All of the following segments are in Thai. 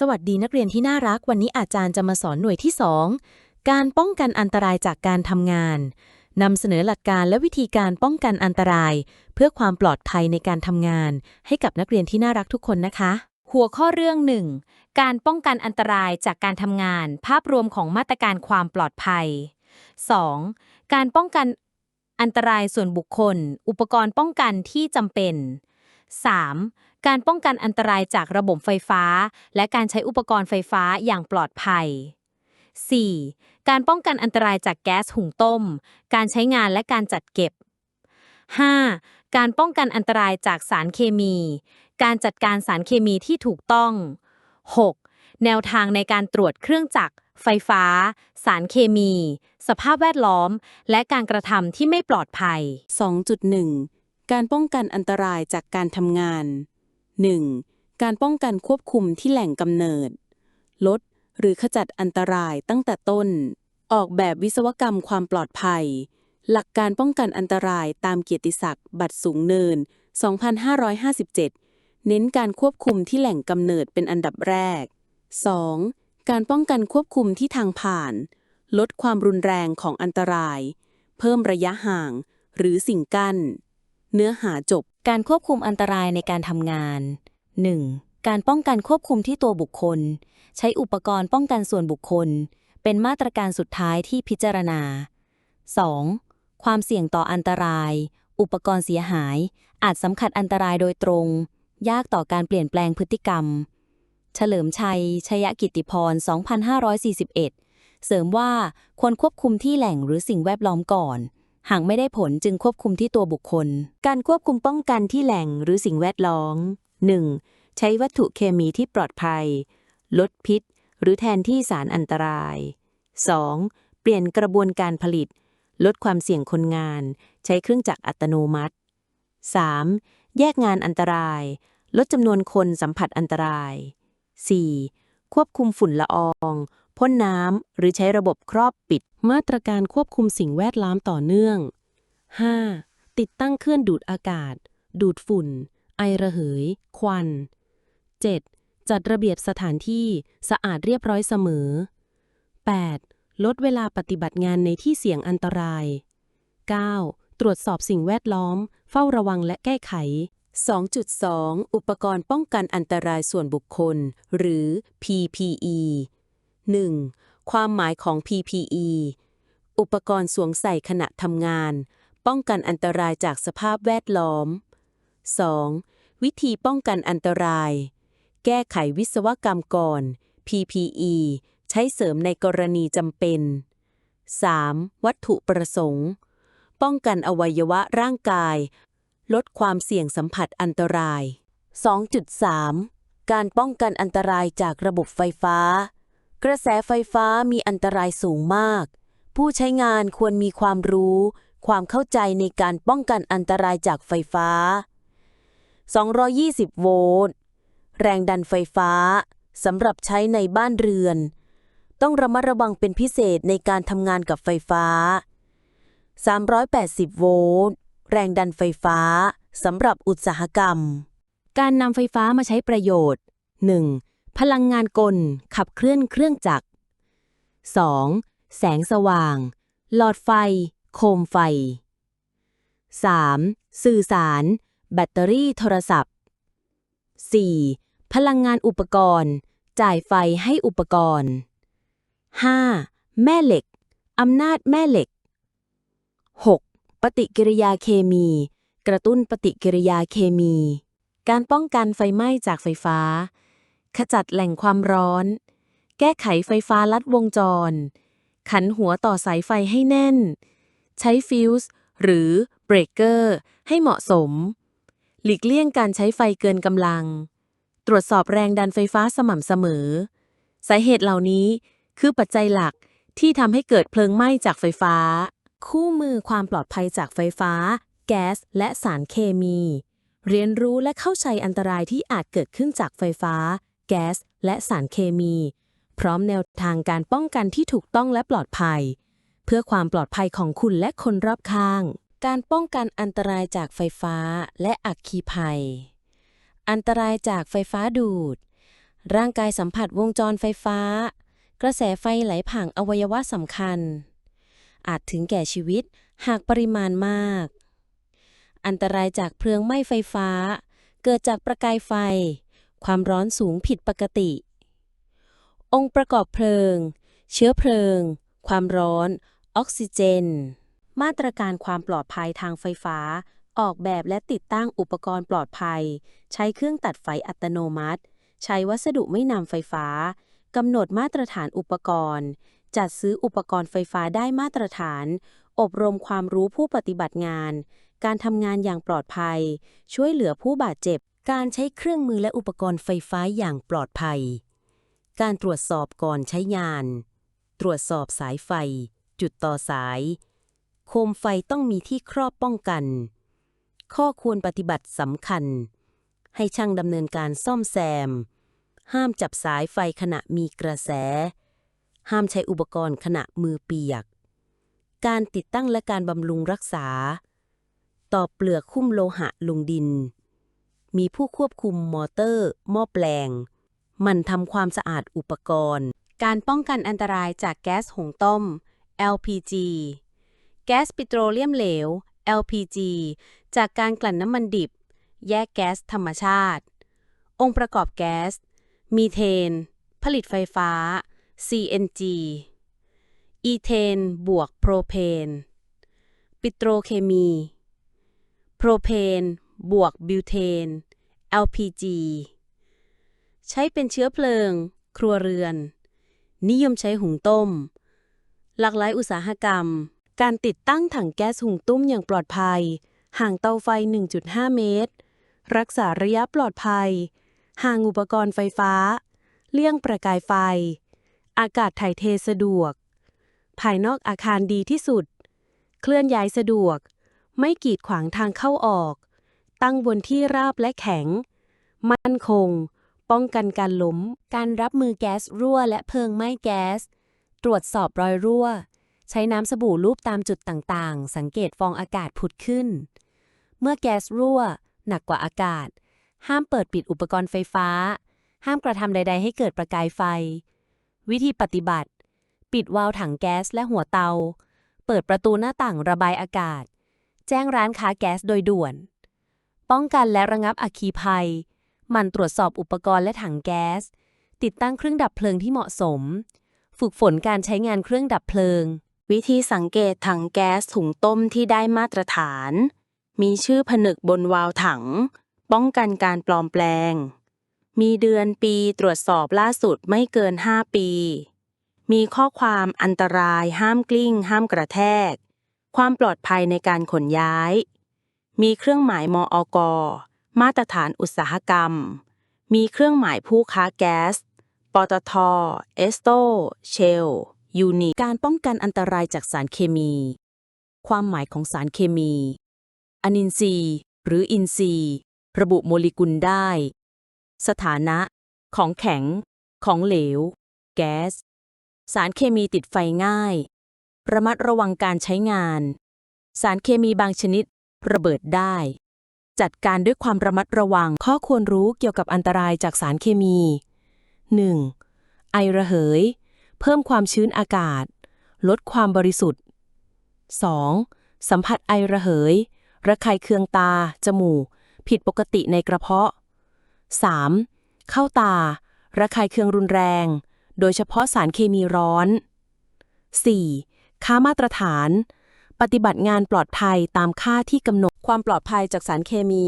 สวัสดีนักเรียนที่น่ารักวันนี้อาจารย์จะมาสอนหน่วยที่ 2 การป้องกันอันตรายจากการทำงานนำเสนอหลักการและวิธีการป้องกันอันตราย เพื่อความปลอดภัยในการทำงาน ให้กับนักเรียนที่น่ารักทุกคนนะคะ หัวข้อเรื่องหนึ่งการป้องกันอันตรายจากการทำงาน ภาพรวมของมาตรการความปลอดภัย 2. การป้องกันอันตรายส่วนบุคคล อุปกรณ์ป้องกันที่จำเป็น 3. การป้องกันอันตรายจากระบบไฟฟ้า และการใช้อุปกรณ์ไฟฟ้าอย่างปลอดภัย 4. การป้องกันอันตรายจากแก๊สหุงต้ม การใช้งานและการจัดเก็บ 5. การป้องกันอันตรายจากสารเคมี การจัดการสารเคมีที่ถูกต้อง 6. แนวทางในการตรวจเครื่องจักร ไฟฟ้า สารเคมี สภาพแวดล้อม และการกระทำที่ไม่ปลอดภัย 2.1 การป้องกันอันตรายจากการทำงาน 1. การป้องกันควบคุมที่แหล่งกำเนิด ลด หรือขจัดอันตรายตั้งแต่ต้น ออกแบบวิศวกรรมความปลอดภัย หลักการป้องกันอันตรายตามเกียรติศักดิ์บัตรสูงเนิน 2557 เน้นการควบคุมที่แหล่งกำเนิดเป็นอันดับแรก 2. การป้องกันควบคุมที่ทางผ่าน ลดความรุนแรงของอันตราย เพิ่มระยะห่าง หรือสิ่งกั้น เนื้อหาจบ การควบคุมอันตรายในการทำงาน 1. การป้องกันควบคุมที่ตัวบุคคล ใช้อุปกรณ์ป้องกันส่วนบุคคล เป็นมาตรการสุดท้ายที่พิจารณา 2. ความเสี่ยงต่ออันตราย อุปกรณ์เสียหาย อาจสำคัญอันตรายโดยตรง ยากต่อการเปลี่ยนแปลงพฤติกรรม เฉลิมชัย ชยกิติพร 2541 เสริมว่าควรควบคุมที่แหล่งหรือสิ่งแวดล้อมก่อน หากไม่ได้ผลจึงควบคุมที่ตัวบุคคล การควบคุมป้องกันที่แหล่งหรือสิ่งแวดล้อม 1. ใช้วัตถุเคมีที่ปลอดภัย ลดพิษ หรือแทนที่สารอันตราย 2. เปลี่ยนกระบวนการผลิต ลดความเสี่ยงคนงาน ใช้เครื่องจักรอัตโนมัติ 3. แยกงานอันตราย ลดจำนวนคนสัมผัสอันตราย 4. ควบคุมฝุ่นละออง พ่นน้ำ หรือใช้ระบบครอบปิด มาตรการควบคุมสิ่งแวดล้อมต่อเนื่อง 5. ติดตั้งเครื่องดูดอากาศ ดูดฝุ่น ไอระเหย ควัน 7. จัดระเบียบสถานที่สะอาดเรียบร้อยเสมอ 8. ลดเวลาปฏิบัติงานในที่เสี่ยงอันตราย 9. ตรวจสอบสิ่งแวดล้อม เฝ้าระวังและแก้ไข 2.2 อุปกรณ์ป้องกันอันตรายส่วนบุคคล หรือ PPE 1. ความหมายของ PPE อุปกรณ์สวมใส่ขณะทำงาน ป้องกันอันตรายจากสภาพแวดล้อม 2. วิธีป้องกันอันตราย แก้ไขวิศวกรรมก่อน PPE ใช้เสริมในกรณีจำเป็น 3. วัตถุประสงค์ ป้องกันอวัยวะร่างกาย ลดความเสี่ยงสัมผัสอันตราย 2.3 การป้องกันอันตรายจากระบบไฟฟ้า กระแสไฟฟ้ามีอันตรายสูงมาก ผู้ใช้งานควรมีความรู้ ความเข้าใจในการป้องกันอันตรายจากไฟฟ้า 220 โวลต์ แรงดันไฟฟ้าสำหรับใช้ในบ้านเรือน ต้องระมัดระวังเป็นพิเศษในการทำงานกับไฟฟ้า 380 โวลต์ แรงดันไฟฟ้าสำหรับอุตสาหกรรม การนำไฟฟ้ามาใช้ประโยชน์ 1. พลังงานกล ขับเคลื่อนเครื่องจักร 2. แสงสว่าง หลอดไฟ โคมไฟ 3. สื่อสาร แบตเตอรี่โทรศัพท์ 4. พลังงานอุปกรณ์ จ่ายไฟให้อุปกรณ์ 5. แม่เหล็ก อำนาจแม่เหล็ก 6. ปฏิกิริยาเคมี กระตุ้นปฏิกิริยาเคมี การป้องกันไฟไหม้จากไฟฟ้า ขจัดแหล่งความร้อน แก้ไขไฟฟ้าลัดวงจร ขันหัวต่อสายไฟให้แน่น ใช้ฟิวส์หรือเบรกเกอร์ให้เหมาะสม หลีกเลี่ยงการใช้ไฟเกินกำลัง ตรวจสอบแรงดันไฟฟ้าสม่ำเสมอ สาเหตุเหล่านี้คือปัจจัยหลักที่ทำให้เกิดเพลิงไหม้จากไฟฟ้า คู่มือความปลอดภัยจากไฟฟ้า แก๊ส และสารเคมี เรียนรู้และเข้าใจอันตรายที่อาจเกิดขึ้นจากไฟฟ้า แก๊ส และสารเคมี พร้อมแนวทางการป้องกันที่ถูกต้องและปลอดภัย เพื่อความปลอดภัยของคุณและคนรอบข้าง การป้องกันอันตรายจากไฟฟ้าและอัคคีภัย อันตรายจากไฟฟ้าดูด ร่างกายสัมผัสวงจรไฟฟ้า กระแสไฟไหลผ่านอวัยวะสำคัญ อาจถึงแก่ชีวิตหากปริมาณมาก อันตรายจากเพลิงไหม้ไฟฟ้า เกิดจากประกายไฟ ความร้อนสูงผิดปกติ องค์ประกอบเพลิง เชื้อเพลิง ความร้อน ออกซิเจน มาตรการความปลอดภัยทางไฟฟ้า ออกแบบและติดตั้งอุปกรณ์ปลอดภัย ใช้เครื่องตัดไฟอัตโนมัติ ใช้วัสดุไม่นำไฟฟ้ากำหนดมาตรฐานอุปกรณ์ จัดซื้ออุปกรณ์ไฟฟ้าได้มาตรฐาน อบรมความรู้ผู้ปฏิบัติงาน การทำงานอย่างปลอดภัย ช่วยเหลือผู้บาดเจ็บ การใช้เครื่องมือและอุปกรณ์ไฟฟ้าอย่างปลอดภัย การตรวจสอบก่อนใช้งาน ตรวจสอบสายไฟ จุดต่อสาย โคมไฟต้องมีที่ครอบป้องกัน ข้อควรปฏิบัติสำคัญ ให้ช่างดำเนินการซ่อมแซม ห้ามจับสายไฟขณะมีกระแส ห้ามใช้อุปกรณ์ขณะมือเปียก การติดตั้งและการบำรุงรักษา ต่อเปลือกคุ้มโลหะลงดิน มีผู้ควบคุมมอเตอร์ หม้อแปลง มันทำความสะอาดอุปกรณ์ การป้องกันอันตรายจากแก๊สหุงต้ม LPG แก๊สปิโตรเลียมเหลว LPG จากการกลั่นน้ำมันดิบ แยกแก๊สธรรมชาติ องค์ประกอบแก๊ส มีเทน ผลิตไฟฟ้า CNG อีเทน บวกโพรเพน ปิโตรเคมี โพรเพน บวกบิวเทน LPG ใช้เป็นเชื้อเพลิง ครัวเรือน นิยมใช้หุงต้ม หลากหลายอุตสาหกรรม การติดตั้งถังแก๊สหุงต้มอย่างปลอดภัย ห่างเตาไฟ 1.5 เมตร รักษาระยะปลอดภัย ห่างอุปกรณ์ไฟฟ้า เลี่ยงประกายไฟ อากาศถ่ายเทสะดวก ภายนอกอาคารดีที่สุด เคลื่อนย้ายสะดวก ไม่กีดขวางทางเข้าออก ตั้งบนที่ราบและแข็ง มั่นคง ป้องกันการล้ม การรับมือแก๊สรั่วและเพลิงไหม้แก๊ส ตรวจสอบรอยรั่ว ใช้น้ำสบู่ลูบตามจุดต่างๆ สังเกตฟองอากาศผุดขึ้น เมื่อแก๊สรั่ว หนักกว่าอากาศ ห้ามเปิดปิดอุปกรณ์ไฟฟ้า ห้ามกระทำใด ๆ ให้เกิดประกายไฟ วิธีปฏิบัติ ปิดวาล์วถังแก๊สและหัวเตา เปิดประตูหน้าต่างระบายอากาศ แจ้งร้านค้าแก๊สโดยด่วน ป้องกันและระงับอัคคีภัย มันตรวจสอบอุปกรณ์และถังแก๊ส ติดตั้งเครื่องดับเพลิงที่เหมาะสม ฝึกฝนการใช้งานเครื่องดับเพลิง วิธีสังเกตถังแก๊สถุงต้มที่ได้มาตรฐาน มีชื่อผนึกบนวาล์วถัง ป้องกันการปลอมแปลง มีเดือนปีตรวจสอบล่าสุดไม่เกิน 5 ปี มีข้อความอันตรายห้ามกลิ้ง ห้ามกระแทก ความปลอดภัยในการขนย้าย มีเครื่องหมายมอกมาตรฐานอุตสาหกรรม มีเครื่องหมายผู้ค้าแก๊ส ปตท เอสโต เชล ยูนิการป้องกันอันตรายจากสารเคมี ความหมายของสารเคมี อนินทรีย์ หรืออินทรีย์ ระบุโมเลกุลได้ สถานะ ของแข็ง ของเหลว แก๊ส สารเคมีติดไฟง่าย ระมัดระวังการใช้งาน สารเคมีบางชนิด ระเบิดได้ จัดการด้วยความระมัดระวังข้อควรรู้เกี่ยวกับอันตรายจากสารเคมี 1. ไอระเหย เพิ่มความชื้นอากาศ ลดความบริสุทธิ์ 2. สัมผัสไอระเหย ระคายเคืองตา จมูก ผิดปกติในกระเพาะ 3. เข้าตา ระคายเคืองรุนแรง โดยเฉพาะสารเคมีร้อน 4. ค่ามาตรฐาน ปฏิบัติงานปลอดภัยตามค่าที่กำหนด ความปลอดภัยจากสารเคมี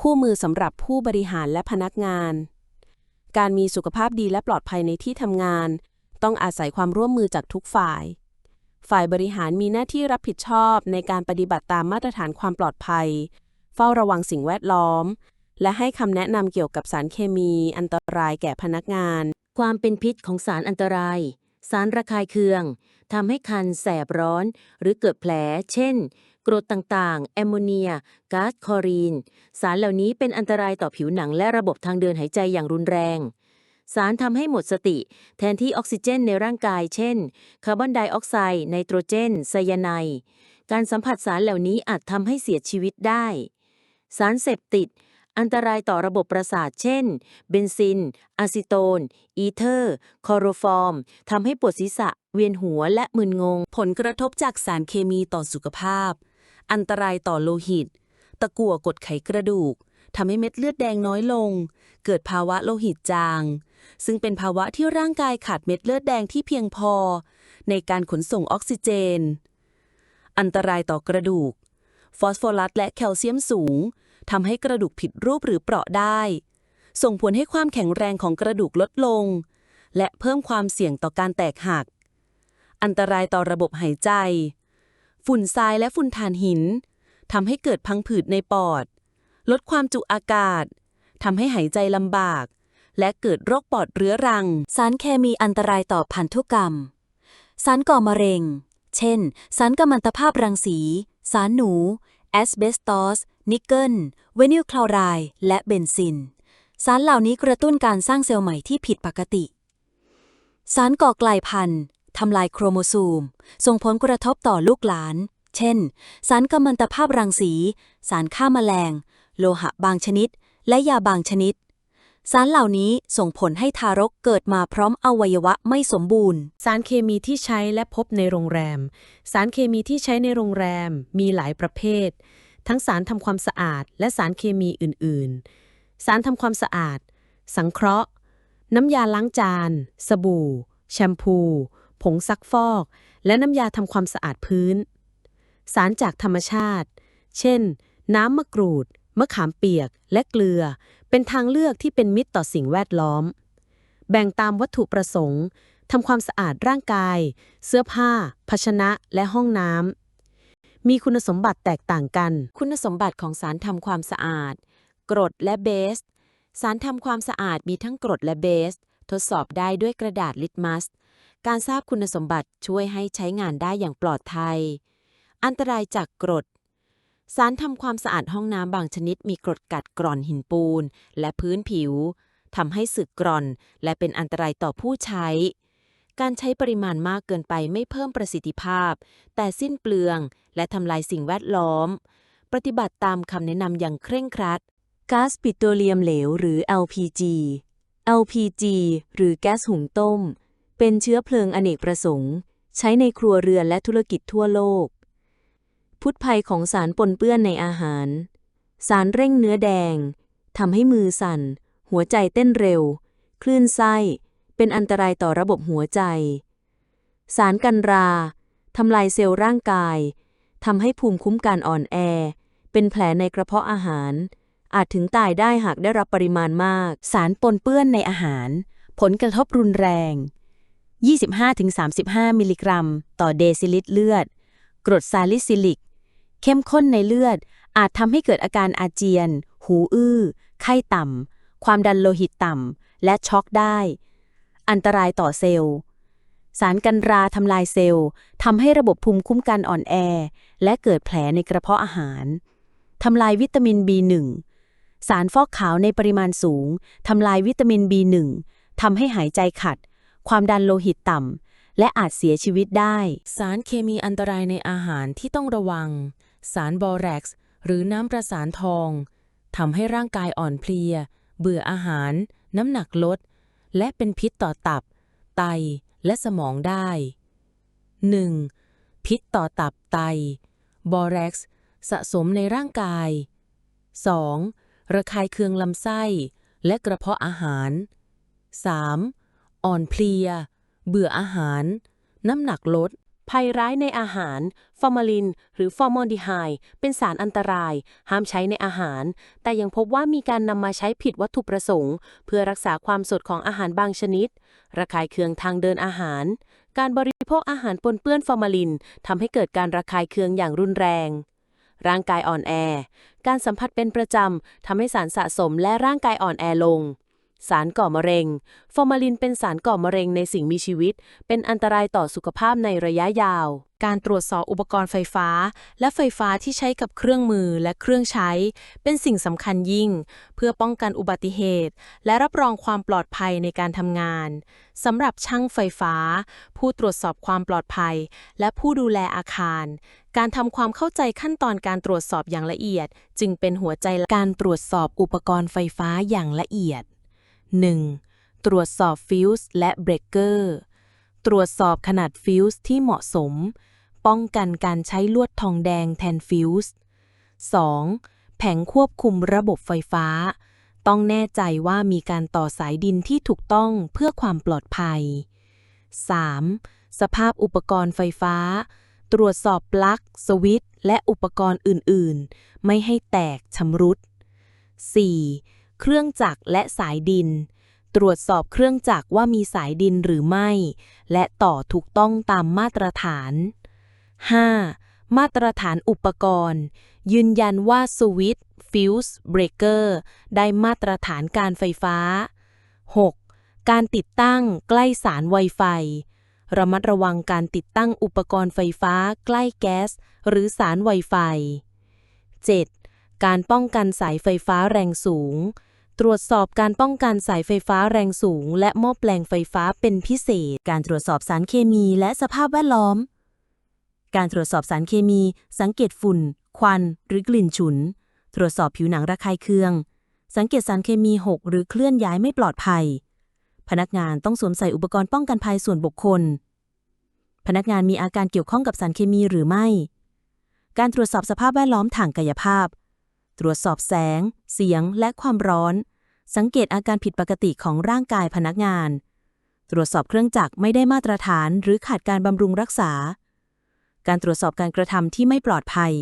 คู่มือสำหรับผู้บริหารและพนักงาน การมีสุขภาพดีและปลอดภัยในที่ทำงาน ต้องอาศัยความร่วมมือจากทุกฝ่าย ฝ่ายบริหารมีหน้าที่รับผิดชอบในการปฏิบัติตามมาตรฐานความปลอดภัย เฝ้าระวังสิ่งแวดล้อม และให้คำแนะนำเกี่ยวกับสารเคมี อันตรายแก่พนักงาน ความเป็นพิษของสารอันตราย สารระคายเคืองทำให้คันแสบร้อน หรือเกิดแผล เช่น กรดต่างๆ แอมโมเนียก๊าซคลอรีน สารเหล่านี้เป็นอันตรายต่อผิวหนังและระบบทางเดินหายใจอย่างรุนแรง สารทำให้หมดสติ แทนที่ออกซิเจนในร่างกาย เช่น คาร์บอนไดออกไซด์ ไนโตรเจน ไซยาไนด์ การสัมผัสสารเหล่านี้อาจทำให้เสียชีวิตได้ สารเสพติด อันตรายต่อระบบประสาทเช่น เบนซิน อะซิโตน อีเทอร์ คอโรฟอร์มทำให้ปวดศีรษะ เวียนหัวและมึนงง ผลกระทบจากสารเคมีต่อสุขภาพ อันตรายต่อโลหิต ตะกั่วกดไขกระดูกทำให้เม็ดเลือดแดงน้อยลง เกิดภาวะโลหิตจาง ซึ่งเป็นภาวะที่ร่างกายขาดเม็ดเลือดแดงที่เพียงพอ ในการขนส่งออกซิเจน อันตรายต่อกระดูก ฟอสฟอรัสและแคลเซียมสูง ทำให้กระดูกผิดรูปหรือเปราะได้ ส่งผลให้ความแข็งแรงของกระดูกลดลง และเพิ่มความเสี่ยงต่อการแตกหัก อันตรายต่อระบบหายใจ ฝุ่นทรายและฝุ่นถ่านหินทำให้เกิดพังผืดในปอด ลดความจุอากาศทำให้หายใจลำบาก และเกิดโรคปอดเรื้อรัง สารเคมีอันตรายต่อพันธุกรรม สารก่อมะเร็ง เช่น สารกัมมันตภาพรังสี สารหนู แอสเบสตอส นิกเกิล เวนิลคลอไรด์และเบนซิน สารเหล่านี้กระตุ้นการสร้างเซลล์ใหม่ที่ผิดปกติ สารก่อกลายพันธุ์ทำลายโครโมโซูมส่งผลกระทบต่อลูกหลาน เช่น สารกัมมันตภาพรังสี สารฆ่าแมลง โลหะบางชนิด และยาบางชนิด สารเหล่านี้ส่งผลให้ทารกเกิดมาพร้อมอวัยวะไม่สมบูรณ์ สารเคมีที่ใช้และพบในโรงแรม สารเคมีที่ใช้ในโรงแรมมีหลายประเภท ทั้งสารทำความสะอาด และสารเคมีอื่น ๆ สารทำความสะอาด สังเคราะห์ น้ำยาล้างจาน สบู่ แชมพู ผงซักฟอก และน้ำยาทำความสะอาดพื้น สารจากธรรมชาติ เช่น น้ำมะกรูด มะขามเปียก และเกลือ เป็นทางเลือกที่เป็นมิตรต่อสิ่งแวดล้อม แบ่งตามวัตถุประสงค์ทำความสะอาดร่างกาย เสื้อผ้า ภาชนะ และห้องน้ำ มีคุณสมบัติแตกต่างกัน คุณสมบัติของสารทำความสะอาด กรดและเบส สารทำความสะอาดมีทั้งกรดและเบส ทดสอบได้ด้วยกระดาษลิตมัส การทราบคุณสมบัติช่วยให้ใช้งานได้อย่างปลอดภัย อันตรายจากกรด สารทำความสะอาดห้องน้ำบางชนิด มีกรดกัดกร่อนหินปูน และพื้นผิวทำให้สึกกร่อน และเป็นอันตรายต่อผู้ใช้ การใช้ปริมาณมากเกินไปไม่เพิ่มประสิทธิภาพ แต่สิ้นเปลือง และทำลายสิ่งแวดล้อม ปฏิบัติตามคำแนะนำอย่างเคร่งครัดก๊าซปิโตรเลียมเหลวหรือ LPG LPG หรือแก๊สหุงต้ม เป็นเชื้อเพลิงอเนกประสงค์ ใช้ในครัวเรือนและธุรกิจทั่วโลก พุทธภัยของสารปนเปื้อนในอาหาร สารเร่งเนื้อแดงทำให้มือสั่น หัวใจเต้นเร็ว คลื่นไส้ เป็นอันตรายต่อระบบหัวใจ สารกันราทำลายเซลล์ร่างกายทำให้ภูมิคุ้มกันอ่อนแอ เป็นแผลในกระเพาะอาหาร อาจถึงตายได้หากได้รับปริมาณมาก สารปนเปื้อนในอาหาร ผลกระทบรุนแรง 25-35 มิลลิกรัม ต่อเดซิลิตรเลือด กรดซาลิซิลิก เข้มข้นในเลือด อาจทำให้เกิดอาการอาเจียน หูอื้อ ไข้ต่ำ ความดันโลหิตต่ำ และช็อกได้ อันตรายต่อเซลล์ สารกันราทำลายเซลล์ทำให้ระบบภูมิคุ้มกันอ่อนแอ และเกิดแผลในกระเพาะอาหารทำลายวิตามิน B1 สารฟอกขาวในปริมาณสูงทำลายวิตามิน B1 ทำให้หายใจขัด ความดันโลหิตต่ำ และอาจเสียชีวิตได้ สารเคมีอันตรายในอาหารที่ต้องระวัง สารบอแร็กซ์หรือน้ำประสานทองทำให้ร่างกายอ่อนเพลีย เบื่ออาหาร น้ำหนักลด และเป็นพิษต่อตับ ไตและสมองได้ 1. พิษต่อตับไต บอเร็กซ์สะสมในร่างกาย 2. ระคายเคืองลำไส้ และกระเพาะอาหาร 3. อ่อนเพลีย เบื่ออาหาร น้ำหนักลด ภัยร้ายในอาหาร ฟอร์มาลิน หรือฟอร์มอลดีไฮด์เป็นสารอันตราย ห้ามใช้ในอาหาร แต่ยังพบว่ามีการนำมาใช้ผิดวัตถุประสงค์ เพื่อรักษาความสดของอาหารบางชนิด ระคายเคืองทางเดินอาหาร การบริโภคอาหารปนเปื้อนฟอร์มาลินทำให้เกิดการระคายเคืองอย่างรุนแรง ร่างกายอ่อนแอ การสัมผัสเป็นประจำทำให้สารสะสมและร่างกายอ่อนแอลง สารก่อมะเร็ง ฟอร์มาลินเป็นสารก่อมะเร็งในสิ่งมีชีวิต เป็นอันตรายต่อสุขภาพในระยะยาว การตรวจสอบอุปกรณ์ไฟฟ้า และไฟฟ้าที่ใช้กับเครื่องมือและเครื่องใช้ เป็นสิ่งสำคัญยิ่ง เพื่อป้องกันอุบัติเหตุ และรับรองความปลอดภัยในการทำงานสำหรับช่างไฟฟ้า ผู้ตรวจสอบความปลอดภัย และผู้ดูแลอาคาร การทำความเข้าใจขั้นตอนการตรวจสอบอย่างละเอียด จึงเป็นหัวใจการตรวจสอบอุปกรณ์ไฟฟ้าอย่างละเอียด 1. ตรวจสอบฟิวส์และเบรกเกอร์ ตรวจสอบขนาดฟิวส์ที่เหมาะสม ป้องกันการใช้ลวดทองแดงแทนฟิวส์ 2. แผงควบคุมระบบไฟฟ้า ต้องแน่ใจว่ามีการต่อสายดินที่ถูกต้องเพื่อความปลอดภัย 3. สภาพอุปกรณ์ไฟฟ้า ตรวจสอบปลั๊ก สวิตช์และอุปกรณ์อื่น ๆ ไม่ให้แตกชำรุด 4. เครื่องจักรและสายดิน ตรวจสอบเครื่องจักรว่ามีสายดินหรือไม่ และต่อถูกต้องตามมาตรฐาน 5. มาตรฐานอุปกรณ์ ยืนยันว่าสวิตช์ฟิวส์เบรกเกอร์ได้มาตรฐานการไฟฟ้า 6. การติดตั้งใกล้สาร Wi-Fi ระมัดระวังการติดตั้งอุปกรณ์ไฟฟ้าใกล้แก๊ส หรือสาร Wi-Fi 7. การป้องกันสายไฟฟ้าแรงสูง ตรวจสอบการป้องกันสายไฟฟ้าแรงสูง และหม้อแปลงไฟฟ้าเป็นพิเศษ การตรวจสอบสารเคมีและสภาพแวดล้อม การตรวจสอบสารเคมี สังเกตฝุ่น ควัน หรือกลิ่นฉุน ตรวจสอบผิวหนังระคายเคือง สังเกตสารเคมีหกหรือเคลื่อนย้ายไม่ปลอดภัย พนักงานต้องสวมใส่อุปกรณ์ป้องกันภัยส่วนบุคคล พนักงานมีอาการเกี่ยวข้องกับสารเคมีหรือไม่ การตรวจสอบสภาพแวดล้อมทางกายภาพ ตรวจสอบแสง เสียง และความร้อน สังเกตอาการผิดปกติของร่างกายพนักงาน ตรวจสอบเครื่องจักรไม่ได้มาตรฐานหรือขาดการบำรุงรักษา การตรวจสอบการกระทำที่ไม่ปลอดภัย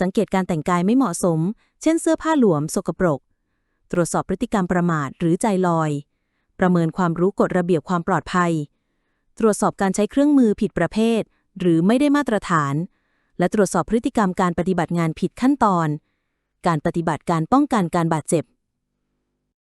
สังเกตการแต่งกายไม่เหมาะสม เช่นเสื้อผ้าหลวมสกปรก ตรวจสอบพฤติกรรมประมาทหรือใจลอย ประเมินความรู้กฎระเบียบความปลอดภัย ตรวจสอบการใช้เครื่องมือผิดประเภท หรือไม่ได้มาตรฐานและตรวจสอบพฤติกรรมการปฏิบัติงานผิดขั้นตอน การปฏิบัติการป้องกันการบาดเจ็บ